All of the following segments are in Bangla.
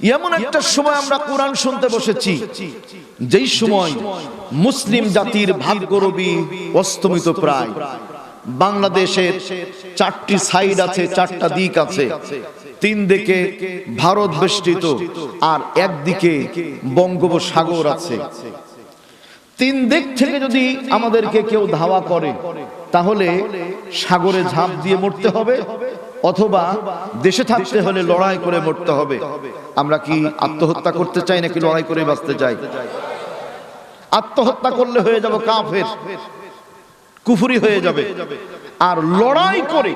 এমন একটা সময় আমরা কোরআন শুনতে বসেছি যেই সময় মুসলিম জাতির ভাগ্যরবি অস্তমিত প্রায় বাংলাদেশের চারটি সাইড আছে চারটা দিক আছে। তিন দিকে ভারত বেষ্টিত আর একদিকে বঙ্গোপসাগর আছে। তিন দিক থেকে যদি আমাদেরকে কেউ ধাওয়া করে তাহলে সাগরে ঝাঁপ দিয়ে মরতে হবে অথবা দেশে থাকতে হলে লড়াই করে মরতে হবে। আমরা কি আত্মহত্যা করতে চাই নাকি লড়াই করে বাঁচতে চাই? আত্মহত্যা করলে হয়ে যাব কাফের। কুফুরি। হয়ে যাবে। আর লড়াই করে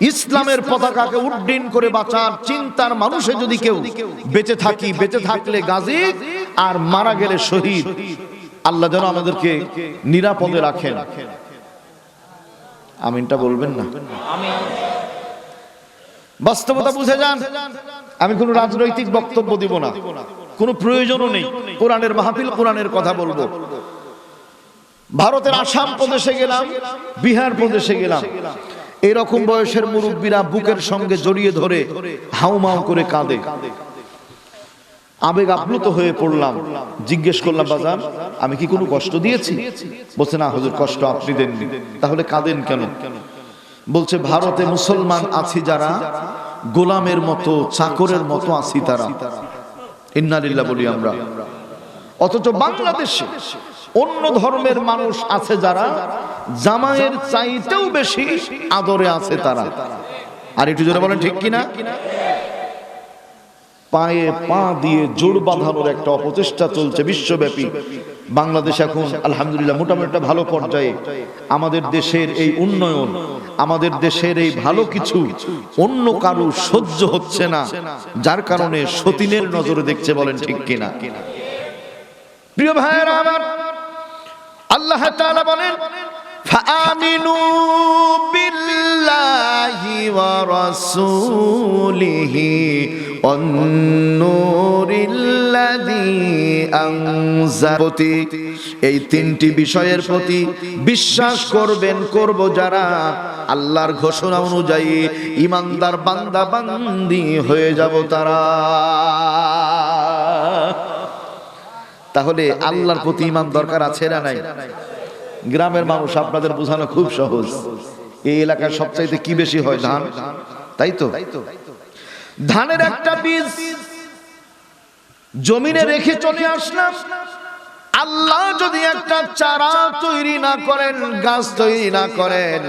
ইসলামের পতাকাকে উড্ডীন করে বাঁচার চিন্তার মানুষে যদি কেউ বেঁচে থাকি বেঁচে থাকলে গাজী আর মারা গেলে শহীদ। আল্লাহ যেন আমাদেরকে নিরাপদে রাখেন। আমিনটা বলবেন না? বাস্তবতা বুঝে যান। আমি কোনো রাজনৈতিক বক্তব্য দিব না। কোনো প্রয়োজনও নেই। কোরআনের মাহফিল, কোরআনের কথা বলব। ভারতের আসাম প্রদেশে গেলাম, বিহার প্রদেশে গেলাম। এরকম বয়সের মুরব্বীরা বুকের সঙ্গে জড়িয়ে ধরে হাউমাউ করে কাঁদে। আবেগ আপ্লুত হয়ে পড়লাম। জিজ্ঞেস করলাম, বাজান, আমি কি কোনো কষ্ট দিয়েছি? বলছে, না, হুজুর, কষ্ট আপনি দেননি। তাহলে কাঁদেন কেন? বলছে, ভারতে মুসলমান আছি যারা, গোলামের মতো, চাকরের মতো আছি তারা। ইন্নালিল্লা বলি আমরা। অথচ বাংলাদেশে অন্য ধর্মের মানুষ আছে যারা জামায়ের চাইতেও বেশি আদরে আছে তারা। আর একটু জোরে বলেন, ঠিক কিনা? পায়ে পা দিয়ে জোর বাঁধানোর একটা অপচেষ্টা চলছে বিশ্বব্যাপী বাংলাদেশ এখন আলহামদুলিল্লাহ মোটামুটি একটা ভালো পর্যায়ে আমাদের দেশের এই উন্নয়ন আমাদের দেশের এই ভালো কিছু অন্য কারো সহ্য হচ্ছে না যার কারণে সতীনের নজরে দেখছে বলেন ঠিক কিনা প্রিয় ভাইয়েরা আমার আল্লাহ তাআলা বলেন فآمنوا بالله ورسوله والنور الذي أنزل এই তিনটি বিষয়ের প্রতি বিশ্বাস করবেন, করব যারা আল্লাহর ঘোষণা অনুযায়ী ইমানদার বান্দা বান্দি হয়ে যাব তারা। তাহলে আল্লাহর প্রতি ইমান দরকার আছে না নাই? গ্রামের মানুষ আপনাদের বোঝানো খুব সহজ। এই এলাকার সবচাইতে কি বেশি হয় ধান? তাই তো? ধানের একটা বীজ জমিনে রেখে চলে আসলাম। আল্লাহ যদি একটা চারা তৈরি না করেন, গাছ তৈরি না করেন,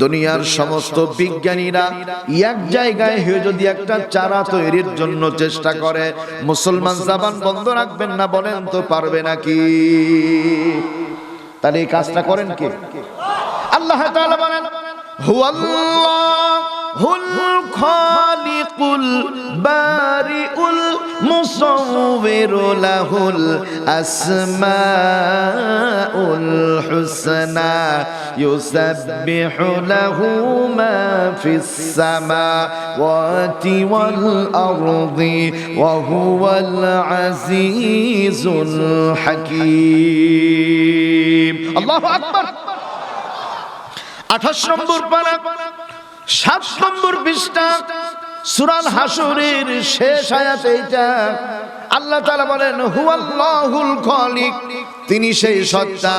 দুনিয়ার সমস্ত বিজ্ঞানীরা এক জায়গায় হয়ে যদি একটা চারা তৈরির জন্য চেষ্টা করে, মুসলমান জাবান বন্ধ রাখবেন না বলেন তো পারবে নাকি? তাহলে এই কাজটা করেন কে? আল্লাহ বলেন হুয়াল্লাহুল খালিকুল বারিউল মুসাউবিরু লাহুল আসমাউল হুসনা ইউসাব্বিহু লাহু মা ফিস সামাওয়াতি ওয়াল আরদি ওয়া হুয়াল আজিজুল হাকীম আল্লাহু আকবার আঠাশ নম্বর পারা সাত নম্বর পৃষ্ঠা সুরাল হাসুরের শেষ আয়াত এইটা। আল্লাহ তাআলা বলেন, হুয়াল্লাহুল খালিক। তিনি সেই সত্তা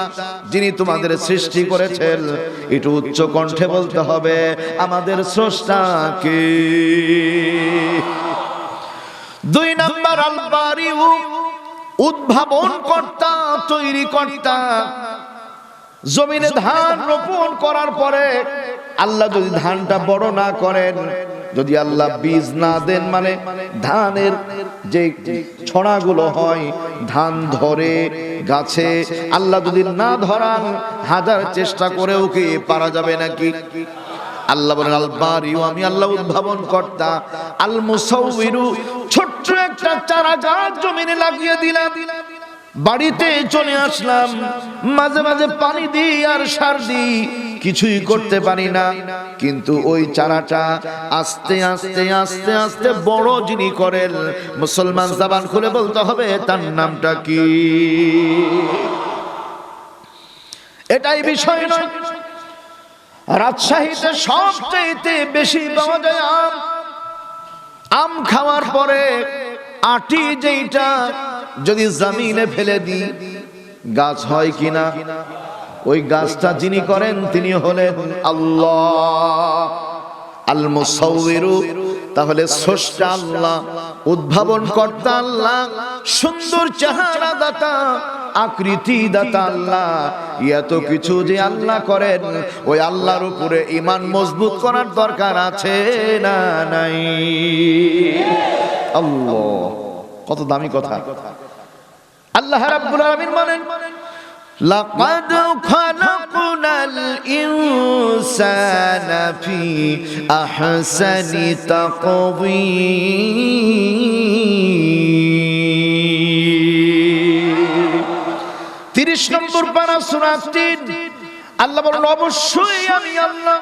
যিনি তোমাদের সৃষ্টি করেছেন। একটু উচ্চ কণ্ঠে বলতে হবে, আমাদের স্রষ্টাকে দুই নাম্বার আল বারিউ উদ্ভাবন কর্তা তৈরি কর্তা জমিনে ধান রোপণ করার পরে আল্লাহ যদি ধানটা বড় না করেন, যদি আল্লাহ বীজ না দেন মানে ধানের যে ছড়াগুলো হয়, ধান ধরে গাছে, আল্লাহ যদি না ধরান, হাজার চেষ্টা করেও কি পারা যাবে নাকি? আল্লাহ বলেন, আল বারিউ, আমি আল্লাহ উদ্ভাবন কর্তা। আল মুসাউবিরু ছোট্ট একটা চারা গাছ জমিনে লাগিয়ে দিলাম। বাড়িতে চলে আসলাম। মাঝে মাঝে পানি দিই আর সার দিই। কিছুই করতে পারি না। কিন্তু ওই চারাটা আস্তে আস্তে আস্তে আস্তে বড় যিনি করেন, মুসলমান জাবান খুলে বলতে হবে, তার নামটা কি? এটাই বিষয় নয়। রাজশাহীতে সবচাইতে বেশি পাওয়া যায় আম। আম খাওয়ার পরে আটি যেইটা, যদি জমিনে ফেলে দিই, গাছ হয় কিনা? ওই গাছটা যিনি করেন, তিনি হলেন আল্লাহ। আল তাহলে স্রষ্টা আল্লাহ উদ্ভাবন কর্তা আল্লাহ, সুন্দর চেহারা দাতা আকৃতি দাতা আল্লাহ। এত কিছু যে আল্লাহ করেন, ওই আল্লাহর উপরে ইমান মজবুত করার দরকার আছে না নাই? আল্লাহ, কত দামি কথা। আল্লাহ রাব্বুল আলামিন বলেন لقد خلقنا الإنسان في أحسن تقويم তিরিশ নম্বর পারা সুরা তিন আল্লাহ বলেন অবশ্যই আমি আল্লাহ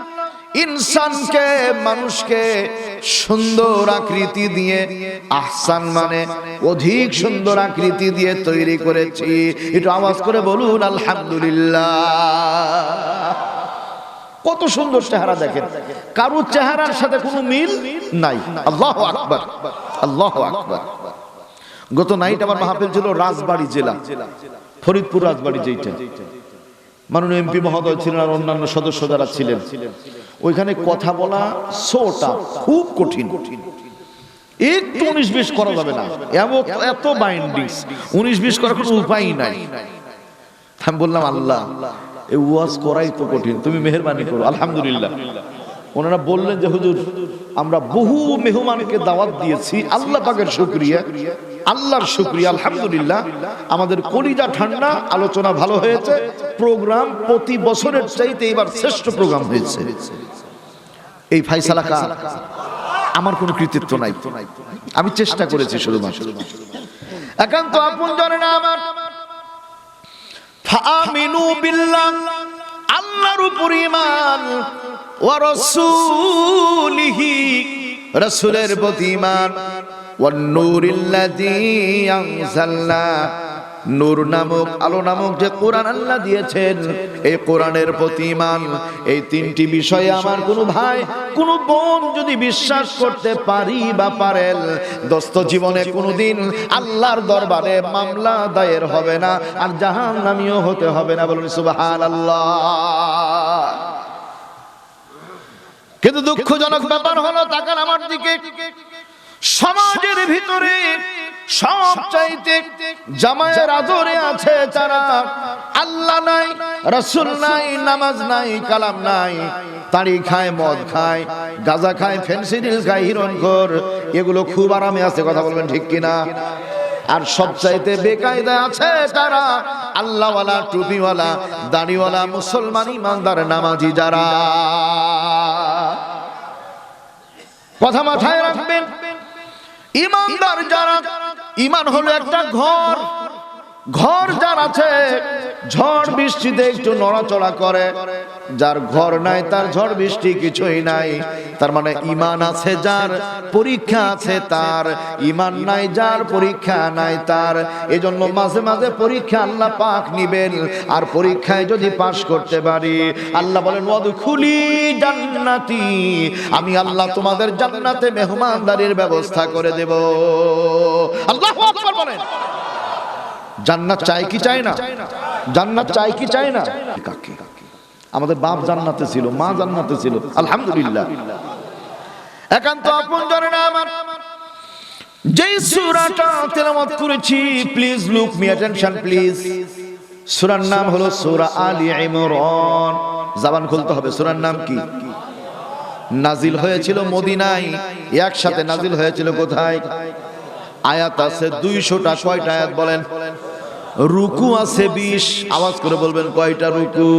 ইনসানকে, মানুষকে সুন্দর আকৃতি দিয়ে, আহসান মানে অধিক সুন্দর আকৃতি দিয়ে তৈরি করেছি। একটু আওয়াজ করে বলুন, আলহামদুলিল্লাহ। কত সুন্দর চেহারা দেখেন। কারোর চেহারার সাথে কোনো মিল নাই। আল্লাহ আকবার। আল্লাহ আকবার। গত নাইট আমার মাহফিল ছিল রাজবাড়ি জেলা, ফরিদপুর রাজবাড়ি যেইটা। মাননীয় এমপি মহোদয় ছিলেন আর অন্যান্য সদস্য যারা ছিলেন। ওইখানে কথা বলা শোটা খুব কঠিন। একটু উনিশ বিশ করা যাবে না। এত বাইন্ডিংস উনিশ বিশ করার কোনো উপায় নাই। আমি বললাম, আল্লাহ, এই ওয়াজ করাই তো কঠিন। তুমি মেহরবানি করো। আলহামদুলিল্লাহ। ওনারা বললেন যে, হুজুর, আমরা বহু মেহমানকে দাওয়াত দিয়েছি। আল্লাহ পাকের শুক্রিয়া। আল্লাহর শুক্রিয়া, আলহামদুলিল্লাহ। আমাদের কলিজা ঠান্ডা, আলোচনা ভালো হয়েছে। প্রোগ্রাম প্রতি বছরের চাইতে এবার শ্রেষ্ঠ প্রোগ্রাম হয়েছে। এই ফাইসালা কার? আমার কোনো কৃতিত্ব নাই। আমি চেষ্টা করেছি শুধুমাত্র। একান্ত আপন জনে না আমার। ফামিনু বিল্লাহ, আল্লাহর উপর ঈমান, ওয়া রাসূলিহি, রাসূলের প্রতি ঈমান। ওয়ান নূরিল্লাযী আনজালনা। নূর নামক, আলো নামক যে কোরআন আল্লাহ দিয়েছেন, এই কোরআনের প্রতি ঈমান, এই তিনটি বিষয়ে আমার কোনো ভাই, কোনো বোন যদি বিশ্বাস করতে পারি বা পারেন, দোস্ত জীবনে কোনোদিন আল্লাহর দরবারে মামলা দায়ের হবে না, আর জাহান নামিও হতে হবে না, বলুন সুবাহান আল্লাহ কিন্তু দুঃখজনক ব্যাপার হলো, তাকান আমার দিকে। সমাজের ভিতরে সব চাইতে জামায়ের আদরে আছে তারা আল্লাহ নাই, রসুল নাই, নামাজ নাই, কালাম নাই তাড়ি খায়, মদ খায়, গাজা খায় ফেন্সিডিল খায়, হিরণ কর এগুলো খুব আরামে আছে, কথা বলবেন ঠিক কিনা? আর সবচাইতে বেকায়দা আছে তারা আল্লাহওয়ালা, টুপিওয়ালা, দাড়িওয়ালা, মুসলমান ইমানদার, নামাজি যারা। কথা মাথায় রাখবেন ইমানদার যারা ইমান হলো একটা ঘর। ঘর যার আছে ঝড় বৃষ্টিতে একটু নড়াচড়া করে। যার ঘর নাই, তার ঝড় বৃষ্টি কিছুই নাই। তার মানে ইমান আছে যার পরীক্ষা আছে তার, ইমান নাই যার পরীক্ষা নাই তার। এজন্য মাঝে মাঝে পরীক্ষা আল্লাহ পাক নিবেন, আর পরীক্ষায় যদি পাশ করতে পারি, আল্লাহ বলেন খুলি জান্নাতি, আমি আল্লাহ তোমাদের জান্নাতে মেহমানদারির ব্যবস্থা করে দেব। আল্লাহ বলেন। জান্নাত চাই কি চায় না? জান্নাত চাই কি চায় না? আমাদের বাপ জান্নাতে ছিল, মা জান্নাতে ছিল। আলহামদুলিল্লাহ। একান্ত আপন না আমার যেই সূরাটা তেলাওয়াত করেছি please look me attention please সূরার নাম হলো সূরা আলী ইমরান। জবান খুলতে হবে, সূরার নাম কি? নাজিল হয়েছিল মদিনায়, একসাথে নাজিল হয়েছিল কোথায়? আয়াত আছে দুইশোটা, কয়টা আয়াত বলেন? রুকু আছে বিশ। আওয়াজ করে বলবেন, কয়টা রুকু?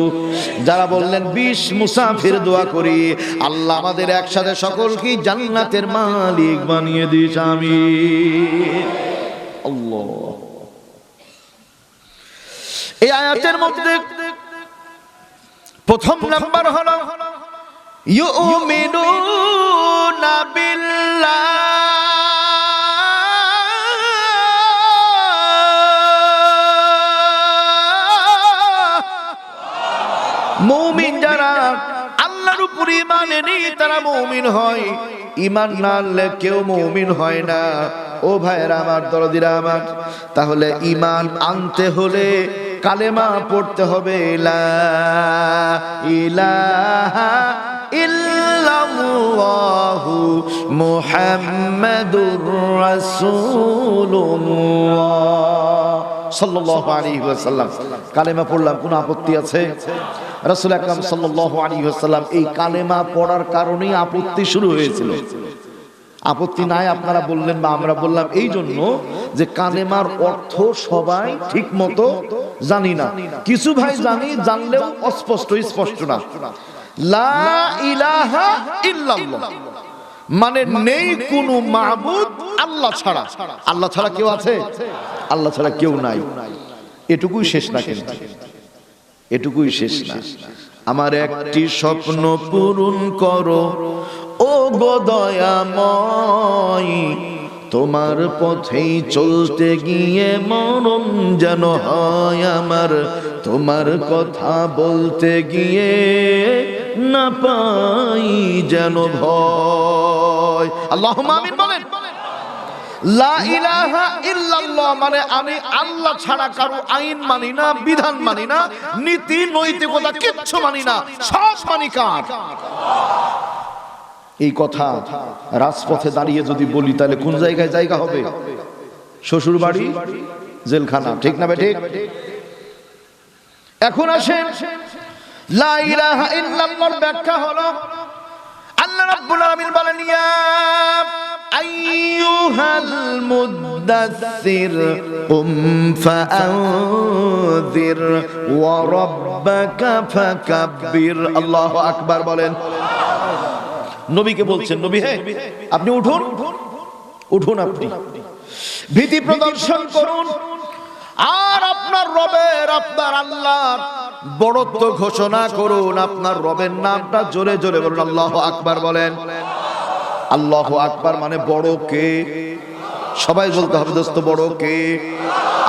যারা বললেন, বিশ, মুসাফির দোয়া করি। আল্লাহ আমাদের একসাথে সকলকে জান্নাতের মালিক বানিয়ে দিস আমি এই আয়াতের মধ্যে প্রথম নাম্বার হলো, ইউমিনুনা বিল্লাহ। মৌমিন যারা আল্লাহর উপর ইমান এনেই তারা মৌমিন হয়। ইমান না আনলে কেউ মুমিন হয় না। ও ভাইয়েরা আমার দরদিরা আমার, তাহলে ইমান আনতে হলে কালেমা পড়তে হবে। লা কালেমা পড়লাম, কোনো আপত্তি আছে? রাসূল আকরাম সাল্লাল্লাহু আলাইহি ওয়াসাল্লাম এই কালেমা পড়ার কারণেই আপত্তি শুরু হয়েছিল। আপত্তি নাই, আপনারা বললেন বা আমরা বললাম এই জন্য যে কালেমার অর্থ সবাই ঠিক মতো জানি না। কিছু ভাই জানি, জানলেও অস্পষ্ট, স্পষ্ট না। লা ইলাহা মানে নেই কোনো মাহবুদ আল্লাহ ছাড়া। আল্লাহ ছাড়া কেউ আছে? আল্লাহ ছাড়া কেউ নাই। এটুকুই শেষ না কিন্তু। এটুকুই শেষ না। আমার একটি স্বপ্ন পূরণ করো। ও গো দয়াময়, তোমার পথেই চলতে গিয়ে মরণ যেন হয় আমার। তোমার কথা বলতে গিয়ে না পাই যেন ভয়। আল্লাহ আমিন বলেন। মানে আমি আল্লাহ ছাড়া কারও আইন মানি না, বিধান নৈতিকতা মানি এই কথা রাজপথে দাঁড়িয়ে যদি বলি, তাহলে কোন জায়গায় জায়গা হবে? শ্বশুর বাড়ি জেলখানা, ঠিক না বেঠিক? এখন আসেন ব্যাখ্যা হলো, আল্লাহ বলেন মুদাসসির কুম ফাআনযির ওয়া রাব্বাকা ফাকাব্বির আল্লাহু আকবার বলেন নবীকে বলছেন নবী হে আপনি উঠুন। উঠুন আপনি। ভীতি প্রদর্শন করুন। আর আপনার রবের, আপনার আল্লাহর বড়ত্ব ঘোষণা করুন। আপনার রবের নামটা জোরে জোরে বলুন। আল্লাহ আকবার বলেন। আল্লাহ আকবার মানে বড় কে? সবাই বলতে হবে, দোস্ত, বড় কে?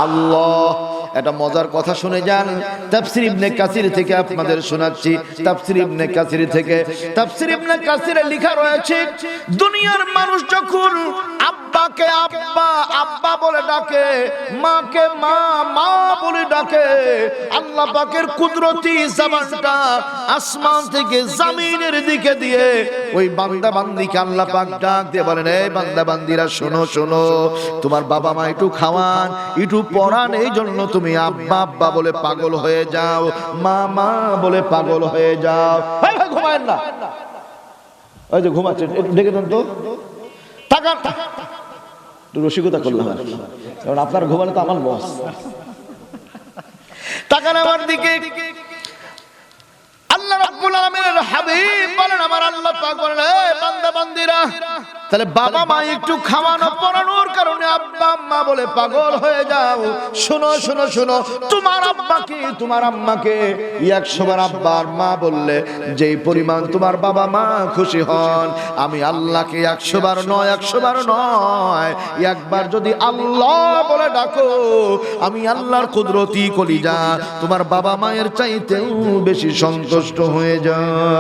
আল্লাহ একটা মজার কথা শুনে যান। তাফসির ইবনে কাসির থেকে আপনাদের শোনাচ্ছি। তাফসির ইবনে কাসির থেকে। তাফসির ইবনে কাসিরে লেখা রয়েছে, দুনিয়ার মানুষ যখন আব্বাকে আব্বা আব্বা বলে ডাকে, মাকে মা মা বলে ডাকে। আল্লাহ পাকের কুদরতি জবানটা আসমান থেকে জমিনের দিকে দিয়ে ওই বান্দা বান্দিকে আল্লাহ পাক ডাক দিয়ে বলেন, এই বান্দা বান্দিরা শোনো শোনো, তোমার বাবা মা একটু খাওয়ান, একটু পড়ান এই জন্য তুমি আব্বা আব্বা বলে পাগল হয়ে যাও, মা মা বলে পাগল হয়ে যাও। ঘুমায়েন না। ওই যে ঘুমাচ্ছেন একটু ডেকে দেন তো। টাকা একটু রসিকতা করলাম আর কারণ আপনার ঘুমানো তো আমার বস তাকান আমার দিকে। আল্লাহ রাব্বুল আলামিনের হাবিব বলেন, আমার আল্লাহ পাক বলেন বান্দা, বান্দিরা তাহলে বাবা মা একটু খাওয়ানো, পড়ানোর কারণে আব্বা আম্মা বলে পাগল হয়ে যাও। শোনো শোনো শোনো, তোমার আব্বাকে, তোমার আম্মাকে। একশো আব্বার মা বললে, যেই পরিমাণ তোমার বাবা মা খুশি হন, আমি আল্লাহকে একশোবার নয়, একশো বার নয়। একবার যদি আল্লাহ বলে ডাকো, আমি আল্লাহর কুদরতি কলিজা তোমার বাবা মায়ের চাইতেও বেশি সন্তুষ্ট হয়ে যায়